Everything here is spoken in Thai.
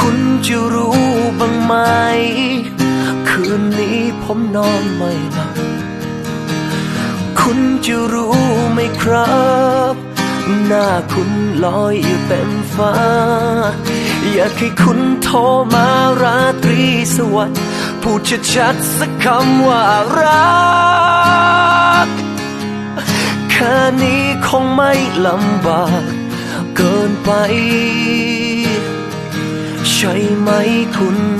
คุณจะรู้บ้างไหม คืนนี้ผมนอนไม่หลับ คุณจะรู้ไหมครับ หน้าคุณลอยอยู่เต็มฟ้า อยากให้คุณโทรมาราตรีสวัสดิ์พูดชัดๆสักคำว่ารักแค่นี้คงไม่ลำบากเกินไป ใช่ไหมคุณ